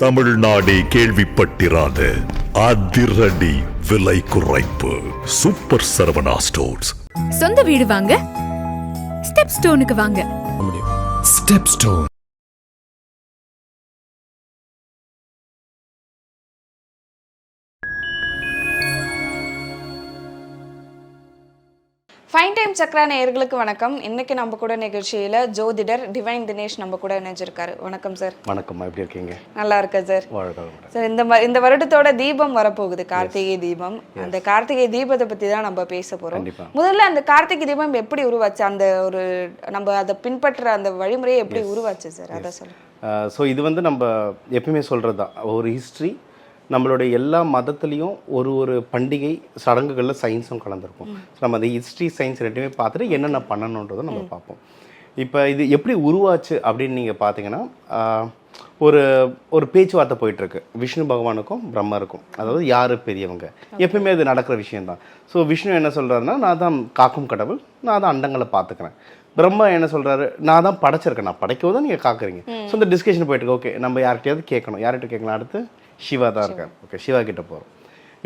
தமிழ்நாடே கேள்விப்பட்டிராத அதிரடி விலை குறைப்பு. சூப்பர் சரவணா ஸ்டோர்ஸ் சொந்த வீடு வாங்க ஸ்டெப் ஸ்டோனுக்கு வாங்க. Step stone fine time Chakra நேயர்களுக்கு வணக்கம். இன்னைக்கு நம்ம கூட நிகழ்ச்சியில ஜோதிடர் டிவைன் தினேஷ் நம்ம கூட இணைஞ்சிருக்காரு. வணக்கம் சார் வணக்கம் எப்படி இருக்கீங்க? நல்லா இருக்கா சார். சார் இந்த இந்த வருடத்தோட தீபம் வரப்போகுது. கார்த்திகை தீபம். அந்த கார்த்திகை தீபத்தை பத்தி தான் நம்ம பேச போறோம். கண்டிப்பா. முதல்ல அந்த கார்த்திகை தீபம் எப்படி உருவாச்சு? அந்த ஒரு நம்ம அதை பின்பற்ற அந்த வழிமுறையை எப்படி உருவாச்சு சார் அதை சொல்லுங்க. ஸோ இது வந்து நம்ம எப்பயுமே சொல்கிறது தான் ஒரு ஹிஸ்ட்ரி நம்மளுடைய எல்லா மதத்துலேயும் ஒரு ஒரு பண்டிகை சடங்குகளில் சயின்ஸும் கலந்துருக்கும். நம்ம அந்த ஹிஸ்ட்ரி சயின்ஸ் ரெண்டுமே பார்த்துட்டு என்னென்ன பண்ணணுன்றதை நம்ம பார்ப்போம். இப்போ இது எப்படி உருவாச்சு அப்படின்னு நீங்கள் பார்த்தீங்கன்னா ஒரு ஒரு பேச்சுவார்த்தை போயிட்டுருக்கு. விஷ்ணு பகவானுக்கும் பிரம்மருக்கும். அதாவது யார் பெரியவங்க? எப்பயுமே அது நடக்கிற விஷயம்தான். ஸோ விஷ்ணு என்ன சொல்கிறாருன்னா நான் தான் காக்கும் கடவுள். நான் தான் அண்டங்களை பார்த்துக்கிறேன். பிரம்மா என்ன சொல்றாரு? நான் தான் படைச்சிருக்கேன். நான் படைக்கவும் தான் நீங்கள் காக்குறீங்க. ஸோ இந்த டிஸ்கஷன் போயிட்டு இருக்கு ஓகே நம்ம யார்கிட்டயாவது கேட்கணும். யார்கிட்ட கேட்கலாம் அடுத்து? சிவா தான் இருக்கார். ஓகே சிவா கிட்ட போகிறோம்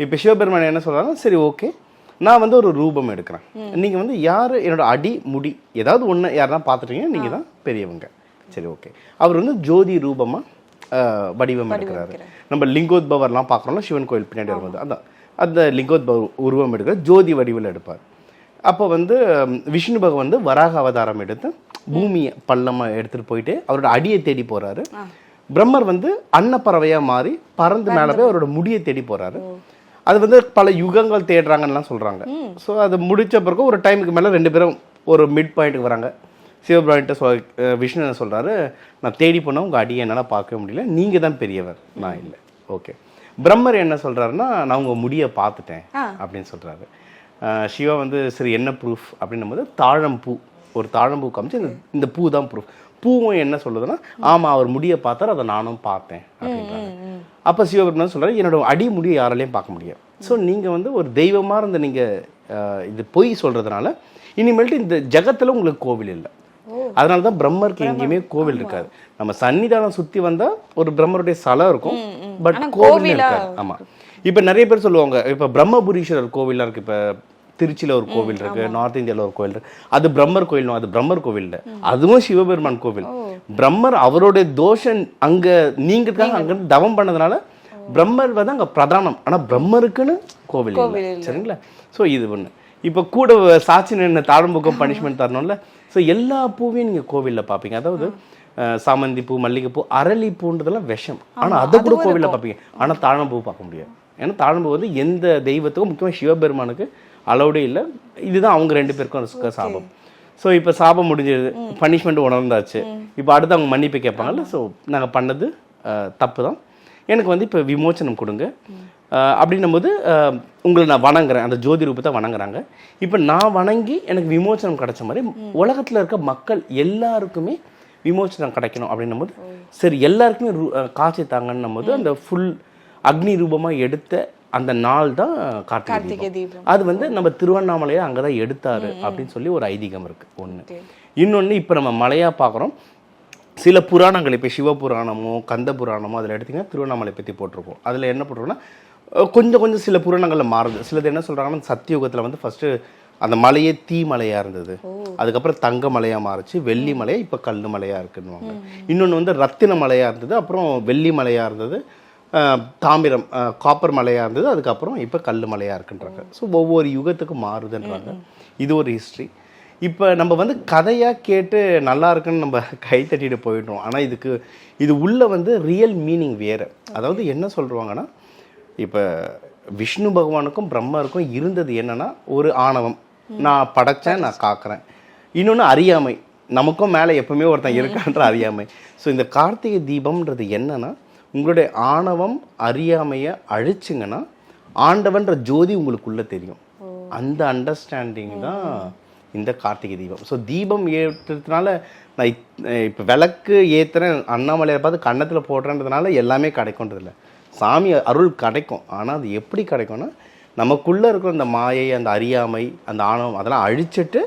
இப்போ சிவபெருமான் என்ன சொல்றாருன்னா சரி ஓகே நான் வந்து ஒரு ரூபம் எடுக்கிறேன். நீங்கள் வந்து யார் என்னோட அடி முடி ஏதாவது ஒன்று யாருன்னா பார்த்துட்டீங்க நீங்கள் தான் பெரியவங்க. சரி ஓகே அவர் வந்து ஜோதி ரூபமாக வடிவம் எடுக்கிறாரு. நம்ம லிங்கோத்பவர்லாம் பார்க்குறோம்ல சிவன் கோயில் பின்னாடி வரும்போது. அதான். அந்த லிங்கோத்பவர் உருவம் எடுக்கிற ஜோதி வடிவில் எடுப்பார். அப்போ வந்து விஷ்ணு பகவான் வந்து வராக அவதாரம் எடுத்து பூமியை பள்ளமாக எடுத்துட்டு போயிட்டு அவரோட அடியை தேடி போறாரு. பிரம்மர் வந்து அன்னப்பறவையா மாறி பறந்து மேலே போய் அவரோட முடியை தேடி போறாரு. அது வந்து பல யுகங்கள் தேடுறாங்கன்னுலாம் சொல்றாங்க. ஸோ அது முடிச்ச பிறகு ஒரு டைமுக்கு மேலே ரெண்டு பேரும் ஒரு மிட் பாயிண்ட்டுக்கு வராங்க. சிவபிரான்கிட்ட சொல் அஹ் விஷ்ணு என்ன சொல்றாரு நான் தேடி போனால் உங்கள் அடியை என்னால் பார்க்கவே முடியல. நீங்கள் தான் பெரியவர். நான் இல்லை. ஓகே பிரம்மர் என்ன சொல்றாருன்னா நான் உங்கள் முடியை பார்த்துட்டேன். அப்படின்னு சொல்றாரு. அஹ் சிவா வந்து சரி என்ன ப்ரூஃப் அப்படின்னும் போது தாழம்பூ ஒரு தாழம்பூ காமிச்சு இந்த பூ தான் ப்ரூஃப் பூவும் என்ன சொல்லுதுன்னா ஆமா அவர் முடியை பார்த்தாரு அதை நானும் பார்த்தேன் அப்படின்றாங்க. அப்போ சிவபெருமான் சொல்றாரு என்னோட அடி முடியை யாராலையும் பார்க்க முடியாது. ஸோ நீங்க வந்து ஒரு தெய்வமா இருந்த நீங்க இது பொய் சொல்றதுனால இனிமேல்ட்டு இந்த ஜகத்துல உங்களுக்கு கோவில் இல்லை. அதனால தான் பிரம்மருக்கு எங்கேயுமே கோவில் இருக்காது. நம்ம சன்னிதானம் சுத்தி வந்தா ஒரு பிரம்மருடைய சலை இருக்கும் பட் கோவில்? இருக்காது. ஆமா. இப்ப நிறைய பேர் சொல்லுவாங்க இப்ப பிரம்மபுரீஸ்வரர் கோவில்லாம் இருக்கு இப்ப திருச்சியில ஒரு கோவில் இருக்கு நார்த் இந்தியால ஒரு கோவில் இருக்கு. அது பிரம்மர் கோயில் அது பிரம்மர் கோவில் இல்ல. அதுவும் சிவபெருமான் கோவில். பிரம்மர் அவருடைய தோஷம் அங்க நீங்கிறதுக்காக அங்க இருந்து தவம் பண்ணதுனால பிரம்மர் வந்து அங்க பிரதானம். ஆனா பிரம்மருக்குன்னு கோவில் சரிங்களா? சோ இது ஒண்ணு. இப்ப கூட சாட்சி நின்று தாழம்புக்கும் பனிஷ்மெண்ட் தரணும்ல. சோ எல்லா பூவையும் நீங்க கோவில்ல பாப்பீங்க. அதாவது சாமந்தி பூ மல்லிகைப்பூ அரளி பூன்றதெல்லாம் விஷம் ஆனா அதை கூட கோவில்ல பார்ப்பீங்க ஆனா தாழம்பூ பார்க்க முடியாது. ஏன்னா தாழம்பூ வந்து எந்த தெய்வத்துக்கும் முக்கியமாக சிவபெருமானுக்கு அளவுடே இல்லை. இதுதான் அவங்க ரெண்டு பேருக்கும் இருக்க சாபம். ஸோ இப்போ சாபம் முடிஞ்சது. பனிஷ்மெண்ட் உணர்ந்தாச்சு. இப்போ அடுத்து அவங்க மன்னிப்பு கேட்பாங்கல்ல. ஸோ நாங்கள் பண்ணது தப்பு தான் எனக்கு வந்து இப்போ விமோச்சனம் கொடுங்க. அப்படின்னும் போது உங்களை நான் வணங்குறேன். அந்த ஜோதி ரூபத்தை வணங்குறாங்க. இப்போ நான் வணங்கி எனக்கு விமோச்சனம் கிடைச்ச மாதிரி உலகத்தில் இருக்க மக்கள் எல்லாருக்குமே விமோச்சனம் கிடைக்கணும் அப்படின்னும் போது சரி எல்லாருக்குமே காட்சி தாங்கன்னும் போது அந்த ஃபுல் அக்னி ரூபமாக எடுத்த அந்த நாள் தான் கார்த்திகை தீபம். அது வந்து நம்ம திருவண்ணாமலையை அங்கே தான் எடுத்தாரு அப்படின்னு சொல்லி ஒரு ஐதீகம் இருக்கு ஒன்று இன்னொன்று இப்போ நம்ம மலையாக பார்க்குறோம் சில புராணங்கள் இப்போ சிவபுராணமோ கந்த புராணமோ அதில் எடுத்தீங்கன்னா திருவண்ணாமலை பற்றி போட்டிருக்கோம். அதில் என்ன போட்டிருக்கோம்னா கொஞ்சம் கொஞ்சம் சில புராணங்களில் மாறுது. சிலது என்ன சொல்கிறாங்கன்னா சத்தியுகத்தில் வந்து ஃபஸ்ட்டு அந்த மலையே தீ மலையாக இருந்தது. அதுக்கப்புறம் தங்க மலையாக மாறுச்சு. வெள்ளி மலையா இப்போ கல் மலையாக இருக்குன்னுவாங்க. இன்னொன்று வந்து ரத்தின மலையாக இருந்தது. அப்புறம் வெள்ளி மலையாக இருந்தது. தாமிரம் காப்பர் மலையாக இருந்தது அதுக்கப்புறம் இப்போ கல் மலையாக இருக்குன்றாங்க. ஸோ ஒவ்வொரு யுகத்துக்கும் மாறுதுன்றாங்க. இது ஒரு ஹிஸ்ட்ரி இப்போ நம்ம வந்து கதையாக கேட்டு நல்லா இருக்குன்னு நம்ம கை தட்டிட்டு போயிட்டோம் ஆனால் இதுக்கு இது உள்ள வந்து ரியல் மீனிங் வேறு. அதாவது என்ன சொல்லுவாங்கன்னா இப்போ விஷ்ணு பகவானுக்கும் பிரம்மருக்கும் இருந்தது என்னன்னா ஒரு ஆணவம். நான் படைச்சேன் நான் காக்கிறேன். இன்னொன்று அறியாமை. நமக்கும் மேலே எப்பவுமே ஒருத்தன் இருக்கான்ற அறியாமை. ஸோ இந்த கார்த்திகை தீபம்ன்றது என்னன்னா உங்களுடைய ஆணவம் அறியாமையை அழிச்சிங்கன்னா ஆண்டவன்ற ஜோதி உங்களுக்குள்ள தெரியும். அந்த அண்டர்ஸ்டாண்டிங் தான் இந்த கார்த்திகை தீபம். ஸோ தீபம் ஏற்றுறதுனால நான் இப்போ விளக்கு ஏற்றுறேன் அண்ணாமலையை பார்த்து கன்னத்தில் போடுறேன்றதுனால எல்லாமே கிடைக்கும்ன்றதில்ல சாமி அருள் கிடைக்கும். ஆனால் அது எப்படி கிடைக்கும்னா நமக்குள்ளே இருக்கிற அந்த மாயை அந்த அறியாமை அந்த ஆணவம் அதெல்லாம் அழிச்சிட்டு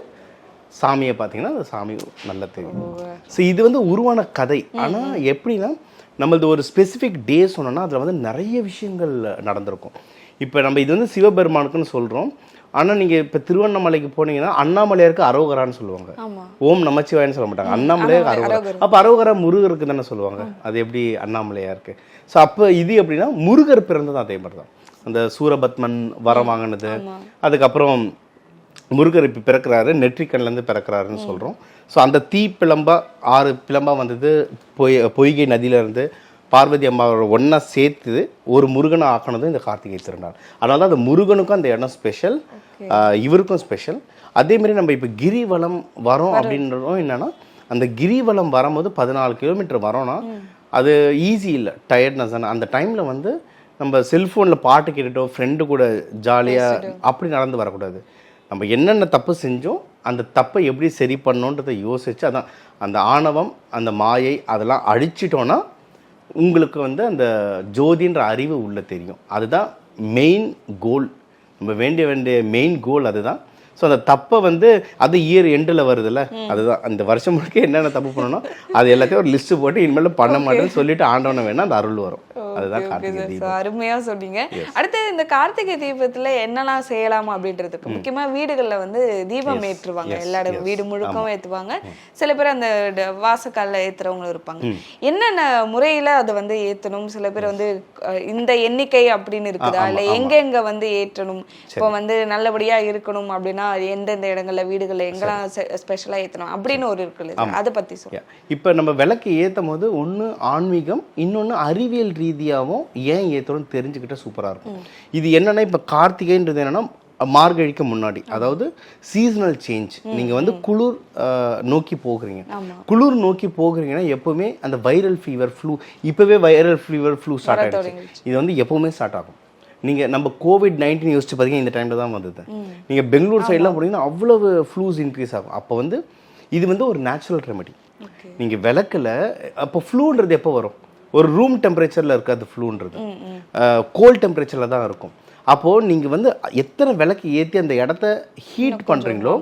சாமியை பார்த்தீங்கன்னா அந்த சாமி நல்லா தெரியும். ஸோ இது வந்து உருவான கதை. ஆனால் எப்படின்னா நம்மளது ஒரு ஸ்பெசிஃபிக் டே சொன்னோன்னா அதில் வந்து நிறைய விஷயங்கள் நடந்திருக்கும். இப்போ நம்ம இது வந்து சிவபெருமானுக்குன்னு சொல்கிறோம் ஆனால் நீங்கள் இப்போ திருவண்ணாமலைக்கு போனீங்கன்னா அண்ணாமலையாருக்கு அரோகரான்னு சொல்லுவாங்க. ஓம் நமச்சிவாயன்னு சொல்ல மாட்டாங்க. அண்ணாமலையார் ஆமா, அரோகரா அரோகரா. அப்போ அரோகரா முருகருக்கு தானே சொல்லுவாங்க அது எப்படி அண்ணாமலையாருக்கு? ஸோ அப்போ இது எப்படின்னா முருகர் பிறந்தது அதே மாதிரி தான் அந்த சூரபத்மன் வரம் வாங்கினது. அதுக்கப்புறம் முருகர் இப்போ பிறக்கிறாரு நெற்றிக்கண்லேருந்து பிறக்கிறாருன்னு சொல்கிறோம் ஸோ அந்த தீ பிளம்பா ஆறு பிளம்பா வந்தது பொய் பொய்கை நதியிலேருந்து பார்வதி அம்மாவோட ஒன்றா சேர்த்து ஒரு முருகனை ஆக்கினது இந்த கார்த்திகை திருநாள். அதனால தான் அந்த முருகனுக்கும் அந்த இடம் ஸ்பெஷல் இவருக்கும் ஸ்பெஷல் அதேமாரி நம்ம இப்போ கிரிவலம் வரோம் அப்படின்றதும் என்னன்னா அந்த கிரிவலம் வரும்போது பதினாலு கிலோமீட்டர் வரோம்னா அது ஈஸி இல்லை டயர்ட்னஸ் அந்த டைமில் வந்து நம்ம செல்ஃபோனில் பாட்டு கேட்டுட்டோ ஃப்ரெண்டு கூட ஜாலியாக அப்படி நடந்து வரக்கூடாது. நம்ம என்னென்ன தப்பு செஞ்சோம் அந்த தப்பை எப்படி சரி பண்ணோன்றதை யோசித்து அதான் அந்த ஆணவம் அந்த மாயை அதெல்லாம் அழிச்சிட்டோன்னா உங்களுக்கு வந்து அந்த ஜோதின்ற அறிவு உள்ளே தெரியும். அதுதான் மெயின் கோல் நம்ம வேண்டிய வேண்டிய மெயின் கோல் அதுதான். ஸோ அந்த தப்பை வந்து அது இயர் எண்டில் வருதுல்ல? அதுதான். அந்த வருஷம் முழுக்க என்னென்ன தப்பு பண்ணணும் அது எல்லாத்தையும் ஒரு லிஸ்ட் போட்டு இனிமேல் பண்ண மாட்டேன்னு சொல்லிட்டு ஆண்டவனை வேணா அந்த அருள் வரும். அதுதான் கார்த்திகை தீபம். அருமையா சொன்னீங்க. அடுத்தது இந்த கார்த்திகை தீபத்துல என்னெல்லாம் செய்யலாம் அப்படின்றதுக்கு முக்கியமா வீடுகள்ல வந்து தீபம் ஏற்றுவாங்க. எல்லா வீடு முழுக்கவும் ஏத்துவாங்க. சில பேர் அந்த வாசக்கால்ல ஏத்துறவங்களும் இருப்பாங்க. என்னென்ன முறையில அதை வந்து ஏத்தணும்? சில பேர் வந்து இந்த எண்ணிக்கை அப்படின்னு இருக்குதா? இல்ல ஆமா. எங்க எங்க வந்து ஏற்றணும்? இப்போ வந்து நல்லபடியா இருக்கணும் அப்படின்னா எந்தெந்த இடங்கள்ல வீடுகள்ல எங்கெல்லாம் ஸ்பெஷலா ஏத்தணும் அப்படின்னு ஒரு இருக்குல்ல அதை பத்தி சொல்லுங்க இப்போ நம்ம விளக்கு ஏற்றும் போது ஒன்று ஆன்மீகம் இன்னொன்று அறிவியல் ரீதியாகவும் ஏன் ஏற்றுறோம்னு தெரிஞ்சுக்கிட்ட சூப்பராக இருக்கும். இது என்னன்னா இப்போ கார்த்திகைன்றது என்னன்னா மார்கழிக்கு முன்னாடி. அதாவது சீசனல் சேஞ்ச் நீங்கள் வந்து குளிர் நோக்கி போகிறீங்க. குளிர் நோக்கி போகிறீங்கன்னா எப்பவுமே அந்த வைரல் ஃபீவர் ஃப்ளூ இப்போவே வைரல் ஃபீவர் ஃப்ளூ ஸ்டார்ட் ஆகிடுச்சு. இது வந்து எப்பவுமே ஸ்டார்ட் ஆகும். நீங்கள் நம்ம கோவிட் நைன்டீன் யோசிச்சு பார்த்தீங்கன்னா இந்த டைமில் தான் வந்தது. நீங்கள் பெங்களூர் சைட்லாம் போனீங்கன்னா அவ்வளவு ஃப்ளூஸ் இன்க்ரீஸ் ஆகும். அப்போ வந்து இது வந்து ஒரு நேச்சுரல் ரெமெடி நீங்கள் விளக்குல அப்போ ஃப்ளூன்றது எப்போ வரும்? ஒரு ரூம் டெம்பரேச்சரில் இருக்காது ஃப்ளூன்றது கோல்ட் டெம்பரேச்சரில் தான் இருக்கும். அப்போது நீங்கள் வந்து எத்தனை விளக்கு ஏற்றி அந்த இடத்த ஹீட் பண்ணுறீங்களோ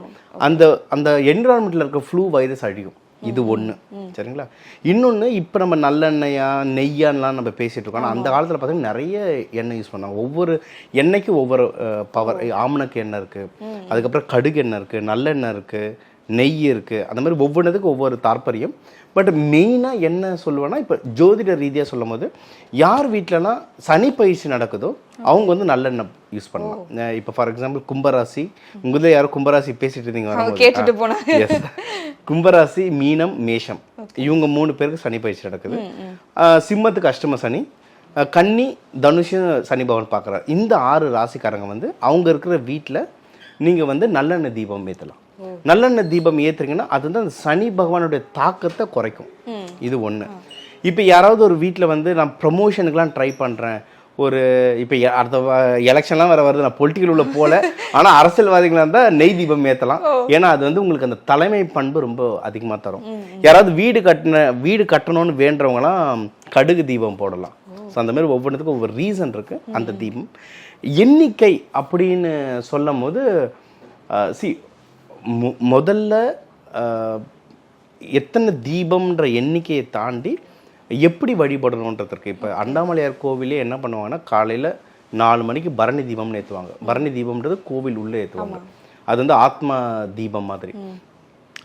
அந்த அந்த என்விரான்மெண்ட்டில் இருக்க ஃப்ளூ வைரஸ் அழியும். இது ஒன்று சரிங்களா? இன்னொன்று இப்போ நம்ம நல்லெண்ணெயா நெய்யான்லாம் நம்ம பேசிட்டு இருக்கோம். ஆனா அந்த காலத்தில் பார்த்தீங்கன்னா நிறைய எண்ணெய் யூஸ் பண்ணாங்க. ஒவ்வொரு எண்ணெய்க்கும் ஒவ்வொரு பவர் ஆமணக்கு எண்ணெய் இருக்குது அதுக்கப்புறம் கடுகு எண்ணெய் இருக்குது நல்லெண்ணெய் இருக்குது நெய் இருக்குது அந்த மாதிரி ஒவ்வொன்றுத்துக்கும் ஒவ்வொரு தாற்பயம். பட் மெயினாக என்ன சொல்லுவேன்னா இப்போ ஜோதிட ரீதியாக சொல்லும் போது யார் வீட்டிலலாம் சனி பயிற்சி நடக்குதோ அவங்க வந்து நல்லெண்ணெய் யூஸ் பண்ணலாம். இப்போ ஃபார் எக்ஸாம்பிள் கும்பராசி உங்களே யாரும் கும்பராசி பேசிட்டு இருந்தீங்க. கேட்டுட்டு போனாங்க. கும்பராசி மீனம் மேஷம். இவங்க மூணு பேருக்கு சனி பயிற்சி நடக்குது. சிம்மத்துக்கு அஷ்டம சனி கன்னி தனுஷு சனி பகவான் பார்க்குறாரு. இந்த ஆறு ராசிக்காரங்க வந்து அவங்க இருக்கிற வீட்டில் நீங்கள் வந்து நல்லெண்ணெய் தீபம் ஏற்றலாம் நல்லெண்ணெய் தீபம் ஏற்றுறீங்கன்னா அது வந்து அந்த சனி பகவானுடைய தாக்கத்தை குறைக்கும். இது ஒன்று இப்போ யாராவது ஒரு வீட்டில் வந்து நான் ப்ரமோஷனுக்குலாம் ட்ரை பண்ணுறேன் ஒரு இப்போ அடுத்த எலெக்ஷன்லாம் வேற வருது. நான் பொலிட்டிக்கல் உள்ள போல. ஆனால் அரசியல்வாதிகளாக இருந்தால் நெய் தீபம் ஏற்றலாம் ஏன்னா அது வந்து உங்களுக்கு அந்த தலைமை பண்பு ரொம்ப அதிகமாக தரும். யாராவது வீடு கட்டின வீடு கட்டணும்னு வேண்டவங்களாம் கடுகு தீபம் போடலாம். ஸோ அந்த மாதிரி ஒவ்வொன்றுத்துக்கும் ஒவ்வொரு ரீசன் இருக்கு அந்த தீபம். எண்ணிக்கை அப்படின்னு சொல்லும் போது சி முதல்ல அஹ், எத்தனை தீபம்ன்ற எண்ணிக்கையை தாண்டி எப்படி வழிபடணுன்றதுக்கு இப்போ அண்ணாமலையார் கோவிலே என்ன பண்ணுவாங்கன்னா காலையில் நாலு மணிக்கு பரணி தீபம்னு ஏற்றுவாங்க பரணி தீபம்ன்றது கோவில் உள்ளே ஏற்றுவாங்க அது வந்து ஆத்ம தீபம் மாதிரி.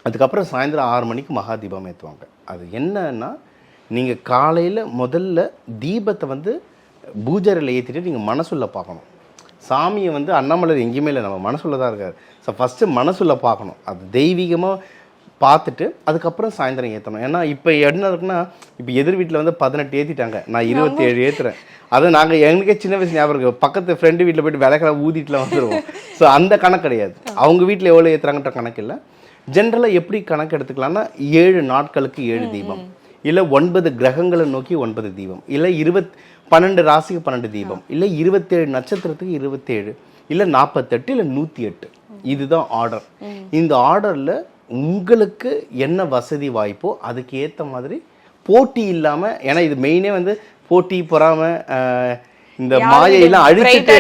அதுக்கப்புறம் சாயந்தரம் ஆறு மணிக்கு மகா தீபம் ஏற்றுவாங்க அது என்னன்னா நீங்கள் காலையில் முதல்ல தீபத்தை வந்து பூஜரையில் ஏற்றிட்டு நீங்கள் மனசுள்ள பார்க்கணும். சாமியை வந்து அண்ணாமலை எங்கேயுமே இல்லை நம்ம மனசுள்ள தான் இருக்கார். ஸோ ஃபஸ்ட்டு மனசுள்ள பார்க்கணும். அது தெய்வீகமாக பார்த்துட்டு அதுக்கப்புறம் சாயந்தரம் ஏற்றணும் ஏன்னா இப்போ என்ன இருக்குன்னா இப்போ எதிர் வீட்டில் வந்து பதினெட்டு ஏற்றிட்டாங்க நான் இருபத்தி ஏழு ஏற்றுறேன் அது நாங்கள் எங்களுக்கே சின்ன வயசு ஞாபகம் இருக்கு. பக்கத்து ஃப்ரெண்டு வீட்டில் போயிட்டு விளக்கல ஊதிட்டுலாம் வந்துடுவோம் ஸோ அந்த கணக்கு கிடையாது. அவங்க வீட்டில் எவ்வளோ ஏற்றுறாங்கன்ற கணக்கு இல்லை. ஜென்ரலாக எப்படி கணக்கு எடுத்துக்கலாம்னா ஏழு நாட்களுக்கு ஏழு தீபம். இல்லை ஒன்பது கிரகங்களை நோக்கி ஒன்பது தீபம். இல்லை இருபத் பன்னெண்டு ராசிக்கு பன்னெண்டு தீபம். இல்லை இருபத்தேழு நட்சத்திரத்துக்கு இருபத்தேழு இல்லை நாற்பத்தெட்டு இல்லை நூற்றி எட்டு இதுதான் ஆர்டர் இந்த ஆர்டரில் உங்களுக்கு என்ன வசதி வாய்ப்போ அதுக்கு ஏற்ற மாதிரி போட்டி இல்லாமல் ஏன்னா இது மெயினே வந்து போட்டி பொறாம அஹ், இந்த மாயையெல்லாம் அழிச்சிட்டு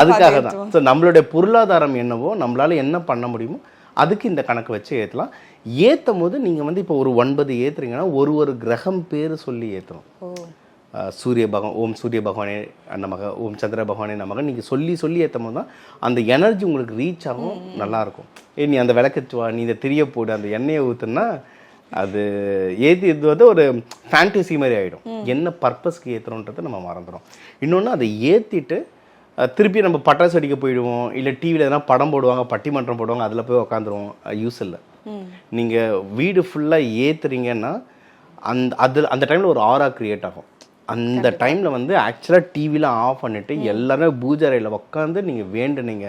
அதுக்காக தான். ஸோ நம்மளுடைய பொருளாதாரம் என்னவோ நம்மளால என்ன பண்ண முடியுமோ அதுக்கு இந்த கணக்கு வச்சு ஏற்றலாம் ஏற்றும் போது நீங்கள் வந்து இப்போ ஒரு ஒன்பது ஏற்றுறீங்கன்னா ஒரு ஒரு கிரகம் பேர் சொல்லி ஏற்றணும் சூரிய பகவான் ஓம் சூரிய பகவானே நமக ஓம் சந்திர பகவானே நமக நீங்கள் சொல்லி சொல்லி ஏற்றும் தான் அந்த எனர்ஜி உங்களுக்கு ரீச் ஆகும் நல்லாயிருக்கும். ஏ நீ அந்த விளக்கத்து வா நீ இந்த திரிய போடு அந்த எண்ணெயை ஊற்றுனா அது ஏற்றி இது வந்து ஒரு ஃபேண்டசி மாதிரி ஆகிடும் என்ன பர்பஸ்க்கு ஏற்றுறோன்றதை நம்ம மறந்துடும் இன்னொன்று அதை ஏற்றிட்டு திருப்பி நம்ம பட்டாசு அடிக்க போயிடுவோம் இல்லை டிவியில் எதனா படம் போடுவாங்க பட்டிமன்றம் போடுவாங்க அதில் போய் உக்காந்துருவோம். யூஸ் இல்லை. நீங்கள் வீடு ஃபுல்லாக ஏற்றுறீங்கன்னா அந்த அது அந்த டைமில் ஒரு ஆரா கிரியேட் ஆகும். அந்த டைமில் வந்து ஆக்சுவலாக டிவிலாம் ஆஃப் பண்ணிவிட்டு எல்லாருமே பூஜை அறையில் உட்காந்து நீங்கள் வேண்டுனீங்க.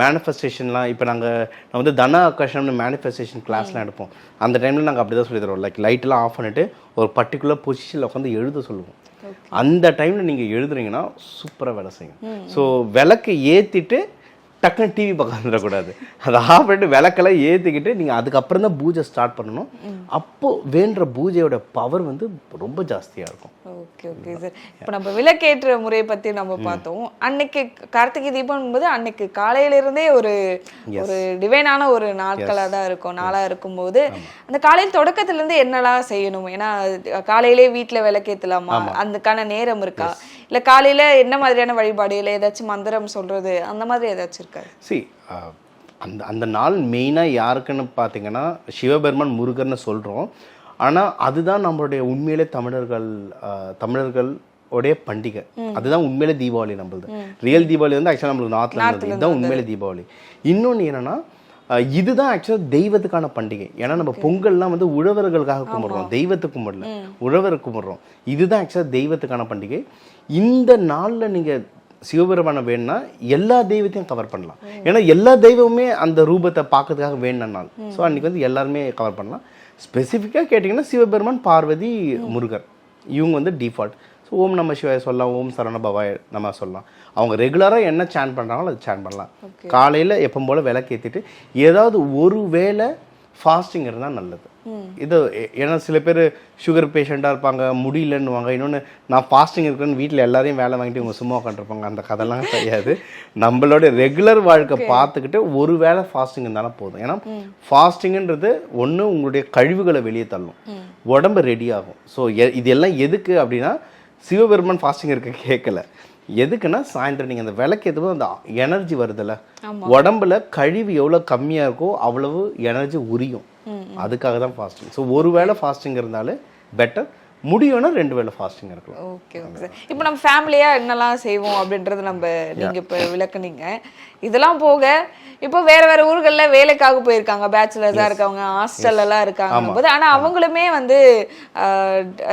மேனிஃபெஸ்டேஷன்லாம் இப்போ நாங்கள் நான் வந்து தன ஆகாஷம்னு மேனிஃபெஸ்டேஷன் கிளாஸ்லாம் எடுப்போம். அந்த டைமில் நாங்கள் அப்படி தான் சொல்லி தருவோம் லைக் லைட்லாம் ஆஃப் பண்ணிவிட்டு ஒரு பர்டிகுலர் பொசிஷனில் உட்காந்து எழுத சொல்லுவோம். அந்த டைமில் நீங்கள் எழுதுறீங்கன்னா சூப்பராக வேலை செய்யும். ஸோ விளக்கு ஏற்றிட்டு டக்குன்னு டிவி பக்கம் வந்துடக்கூடாது. அதை ஆஃப் பண்ணிட்டு விளக்கெல்லாம் ஏற்றிக்கிட்டு நீங்கள் அதுக்கப்புறம் தான் பூஜை ஸ்டார்ட் பண்ணணும். அப்போது வேண்டுற பூஜையோட பவர் வந்து ரொம்ப ஜாஸ்தியாக இருக்கும். ஓகே ஓகே சார் இப்போ நம்ம விளக்கேற்ற முறையை பத்தி நம்ம பார்த்தோம். அன்னைக்கு கார்த்திகை தீபம் என்பது அன்னைக்கு காலையில இருந்தே ஒரு ஒரு டிவைனான ஒரு நாட்களா தான் இருக்கும். நாளா இருக்கும்போது அந்த காலையில் தொடக்கத்துல இருந்து என்னெல்லாம் செய்யணும்? ஏன்னா காலையிலே வீட்ல விளக்கேத்தலாமா? அதுக்கான நேரம் இருக்கா? இல்ல காலையில என்ன மாதிரியான வழிபாடு? இல்ல ஏதாச்சும் மந்திரம் சொல்றது அந்த மாதிரி ஏதாச்சும் இருக்கா? சி அந்த அந்த நாள் மெயினாக யாருக்குன்னு பார்த்தீங்கன்னா சிவபெருமான் முருகர்னு சொல்கிறோம் ஆனால் அதுதான் நம்மளுடைய உண்மையிலே தமிழர்கள் தமிழர்கள் உடைய பண்டிகை. அதுதான் உண்மையிலே தீபாவளி நம்மளது. ரியல் தீபாவளி வந்து ஆக்சுவலாக நம்மளுக்கு இருந்தது இதுதான் உண்மையிலே தீபாவளி. இன்னொன்று என்னன்னா இதுதான் ஆக்சுவலாக தெய்வத்துக்கான பண்டிகை. ஏன்னா நம்ம பொங்கல்லாம் வந்து உழவர்களுக்காக கும்பிடுறோம். தெய்வத்துக்கு கும்பிடல. உழவர் கும்பிடுறோம். இதுதான் ஆக்சுவலாக தெய்வத்துக்கான பண்டிகை. இந்த நாளில் நீங்கள் சிவபெருமானை வேணும்னா எல்லா தெய்வத்தையும் கவர் பண்ணலாம். ஏன்னா எல்லா தெய்வமுமே அந்த ரூபத்தை பார்க்கறதுக்காக வேணுன நாள். ஸோ அன்னைக்கு வந்து எல்லாருமே கவர் பண்ணலாம். ஸ்பெசிஃபிக்காக கேட்டிங்கன்னா சிவபெருமான் பார்வதி முருகர். இவங்க வந்து டிஃபால்ட் ஓம் நம சிவாய சொல்லலாம் ஓம் சரவண பவாய நம்ம சொல்லலாம். அவங்க ரெகுலராக என்ன சேன் பண்ணுறாங்களோ அது சேன் பண்ணலாம். காலையில் எப்போ போல் விளக்கேற்றிட்டு ஏதாவது ஒரு வேளை ஃபாஸ்டிங் இருந்தால் நல்லது. இது ஏன்னா சில பேர் சுகர் பேஷண்ட்டாக இருப்பாங்க முடியலன்னுவாங்க. இன்னொன்று நான் ஃபாஸ்டிங் இருக்கிறேன்னு வீட்டில் எல்லாரையும் வேலை வாங்கிட்டு இவங்க சும்மா உட்காந்துருப்பாங்க அந்த கதைலாம் கிடையாது. நம்மளோட ரெகுலர் வாழ்க்கை பார்த்துக்கிட்டு ஒரு வேளை ஃபாஸ்டிங் இருந்தாலும் போதும். ஏன்னா ஃபாஸ்டிங்ன்றது ஒன்று உங்களுடைய கழிவுகளை வெளியே தள்ளும். உடம்பு ரெடி ஆகும். ஸோ இது எல்லாம் எதுக்கு அப்படின்னா சிவபெருமான் ஃபாஸ்டிங் இருக்க கேட்கல. எதுக்குன்னா சாயந்தரம் நீங்கள் அந்த விளக்கு ஏற்றும்போது அந்த எனர்ஜி வருதுல்ல? உடம்புல கழிவு எவ்வளோ கம்மியாக இருக்கோ அவ்வளவு எனர்ஜி உரியும். அதுக்காக தான் ஃபாஸ்டிங் ஸோ ஒரு வேளை ஃபாஸ்டிங் இருந்தாலே பெட்டர் முடியும்னா ரெண்டு வேளை ஃபாஸ்டிங் இருக்கலாம். ஓகே ஓகே சார் இப்போ நம்ம ஃபேமிலியா என்னெல்லாம் செய்வோம் அப்படின்றது நம்ம நீங்க இப்போ விளக்குனீங்க. இதெல்லாம் போக இப்போ வேற வேற ஊர்கள்ல வேலைக்காக போயிருக்காங்க. பேச்சுலர்ஸா இருக்கவங்க ஹாஸ்டல்ல எல்லாம் இருக்காங்க போது ஆனா அவங்களுமே வந்து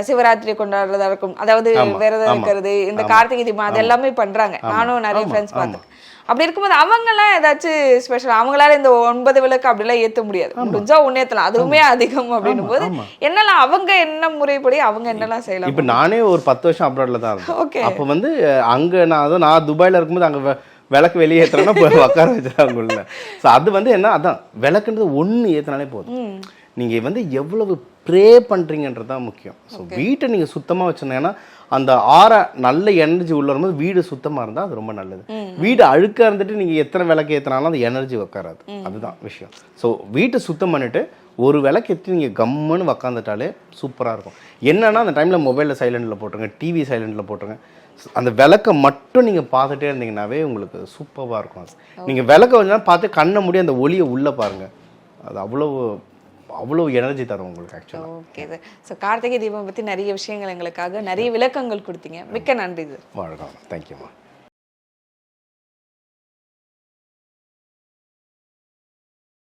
சிவராத்திரி கொண்டாடுறதா இருக்கும் அதாவது விரதம் இருக்கிறது இந்த கார்த்திகை தீபம் அது எல்லாமே பண்றாங்க. நானும் நிறைய ஃப்ரெண்ட்ஸ் பார்த்தேன் அப்படி இருக்கும்போது அவங்கெல்லாம் ஏதாச்சும் ஸ்பெஷல் அவங்களால இந்த ஒன்பது விளக்கு அப்படிலாம் ஏத்த முடியாது. முடிஞ்சா ஒன்னு ஏத்தலாம் அதுவுமே அதிகம் அப்படின்னும் போது என்னெல்லாம் அவங்க என்ன முறைப்படி அவங்க என்னெல்லாம் செய்யலாம்? இப்போ நானே ஒரு பத்து வருஷம் அப்ராட்ல தான் இருந்தேன். Okay. அப்போ வந்து அங்க நான் அதான் நான் துபாயில இருக்கும்போது அங்க விளக்கு வெளியே போய் உட்கார வச்சுருவாங்க உள்ள. ஸோ அது வந்து என்ன அதான் விளக்குன்றது ஒன்று ஏற்றினாலே போதும். நீங்க வந்து எவ்வளவு ப்ரே பண்றீங்கன்றது தான் முக்கியம். ஸோ வீட்டை நீங்க சுத்தமா வச்சிருந்தீங்கன்னா அந்த ஆற நல்ல எனர்ஜி உள்ள வரும்போது வீடு சுத்தமா இருந்தா அது ரொம்ப நல்லது. வீடு அழுக்கா இருந்துட்டு நீங்க எத்தனை விளக்கு ஏற்றினாலும் அந்த எனர்ஜி உட்காராது அதுதான் விஷயம். ஸோ வீட்டை சுத்தம் பண்ணிட்டு ஒரு விளக்கு ஏற்றி நீங்கள் கம்முன்னு உக்காந்துட்டாலே சூப்பராக இருக்கும். என்னன்னா அந்த டைமில் மொபைலில் சைலண்டில் போட்டுருங்க டிவி சைலண்டில் போட்டுருங்க. அந்த விளக்கை மட்டும் நீங்கள் பார்த்துட்டே இருந்தீங்கன்னாவே உங்களுக்கு சூப்பராக இருக்கும் அது. நீங்கள் விளக்க நேரம் பார்த்து கண்ணை மூடி அந்த ஒளியை உள்ளே பாருங்கள் அது அவ்வளோ அவ்வளோ எனர்ஜி தரும் உங்களுக்கு ஆக்சுவலாக okay sir so Karthigai Deepam பத்தி நிறைய விஷயங்கள் எங்களுக்காக நிறைய விளக்கங்கள் கொடுத்தீங்க. மிக்க நன்றி சார் வாழ்க்கை தேங்க்யூம்மா